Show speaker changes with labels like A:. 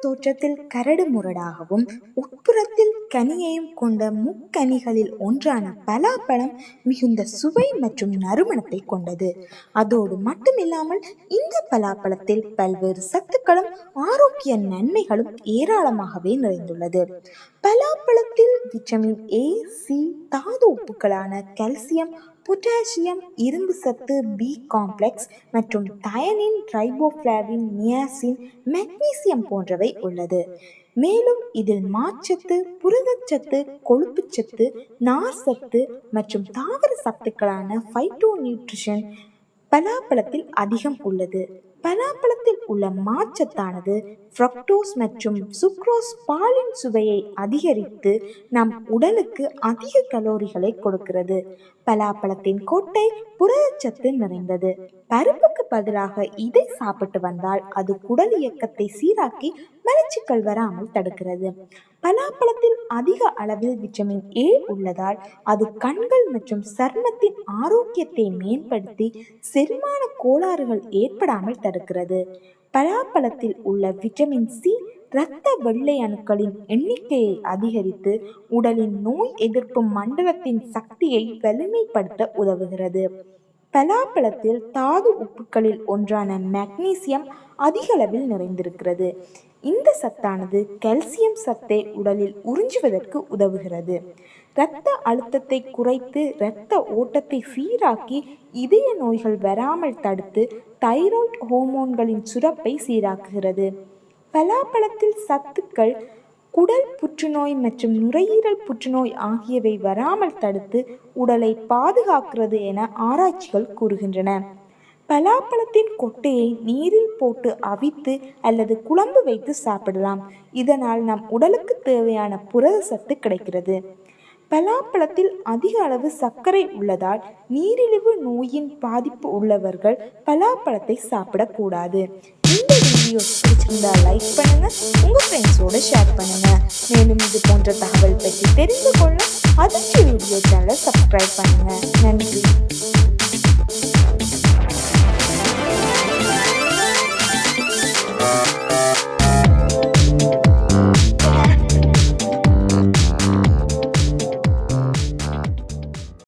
A: தோற்றத்தில் கரடு முரடாகவும் உட்புறத்தில் கனியையும் கொண்ட முக்கனிகளில் ஒன்றான பலாப்பழம் மிகுந்த சுவை மற்றும் நறுமணத்தை கொண்டது. அதோடு மட்டுமில்லாமல் இந்த பலாப்பழத்தில் பல்வேறு சத்துக்களும் ஆரோக்கிய நன்மைகளும் ஏராளமாகவே நிறைந்துள்ளது. பலாப்பழத்தில் விட்டமின் ஏ சி தாது உப்புகளான கால்சியம் பொட்டாசியம் இரும்பு சத்து பி காம்ப்ளெக்ஸ் மற்றும் தயனின் ரைபோஃப்ளாவின் நியாசின் மெக்னீசியம் போன்றவை உள்ளது. மேலும் இதில் மாச்சத்து புரதச்சத்து கொழுப்புச்சத்து நார் சத்து மற்றும் தாவர சத்துக்களான ஃபைட்டோ நியூட்ரிஷன் பலாப்பழத்தில் அதிகம் உள்ளது. பலாப்பழத்தில் உள்ள மாச்சத்தானது ஃப்ரக்டோஸ் மற்றும் சுக்ரோஸ் பாலின் சுவையை அதிகரித்து நம் உடலுக்கு அதிக கலோரிகளை கொடுக்கிறது. பலாப்பழத்தின் கொட்டை புரதச்சத்து நிறைந்தது. பருப்புக்கு பதிலாக இதை சாப்பிட்டு வந்தால் அது குடல் இயக்கத்தை சீராக்கி மலச்சிக்கல் வராமல் தடுக்கிறது. பலாப்பழத்தில் அதிக அளவில் விட்டமின் ஏ உள்ளதால் அது கண்கள் மற்றும் சர்மத்தின் ஆரோக்கியத்தை மேம்படுத்தி செரிமான கோளாறுகள் ஏற்படாமல் தடுக்கிறது. பலாப்பழத்தில் உள்ள விட்டமின் சி இரத்த வெள்ளை அணுக்களின் எண்ணிக்கையை அதிகரித்து உடலின் நோய் எதிர்ப்பு மண்டலத்தின் சக்தியை வலிமைப்படுத்த உதவுகிறது. பலாப்பழத்தில் தாது உப்புக்களில் ஒன்றான மெக்னீசியம் அதிகளவில் நிறைந்திருக்கிறது. இந்த சத்தானது கல்சியம் சத்தை உடலில் உறிஞ்சுவதற்கு உதவுகிறது. இரத்த அழுத்தத்தை குறைத்து இரத்த ஓட்டத்தை சீராக்கி இதய நோய்கள் வராமல் தடுத்து தைராய்டு ஹோமோன்களின் சுரப்பை சீராக்குகிறது. பலாப்பழத்தில் சத்துக்கள் குடல் புற்றுநோய் மற்றும் நுரையீரல் புற்றுநோய் ஆகியவை வராமல் தடுத்து உடலை பாதுகாக்கிறது என ஆராய்ச்சிகள் கூறுகின்றன. பலாப்பழத்தின் கொட்டையை நீரில் போட்டு அவித்து அல்லது குழம்பு வைத்து சாப்பிடலாம். இதனால் நம் உடலுக்கு தேவையான புரத சத்து கிடைக்கிறது. பலாப்பழத்தில் அதிக அளவு சர்க்கரை உள்ளதால் நீரிழிவு நோயின் பாதிப்பு உள்ளவர்கள் பலாப்பழத்தை சாப்பிடக்கூடாது இந்த வீடியோ பிடிச்சிருந்தா லைக் பண்ணுங்க உங்க ஃப்ரெண்ட்ஸோட ஷேர் பண்ணுங்க. மேலும் இது போன்ற தகவல் பற்றி தெரிந்து கொள்ள அதிர்ச்சி வீடியோ சேனலை சப்ஸ்கிரைப் பண்ணுங்க. நன்றி.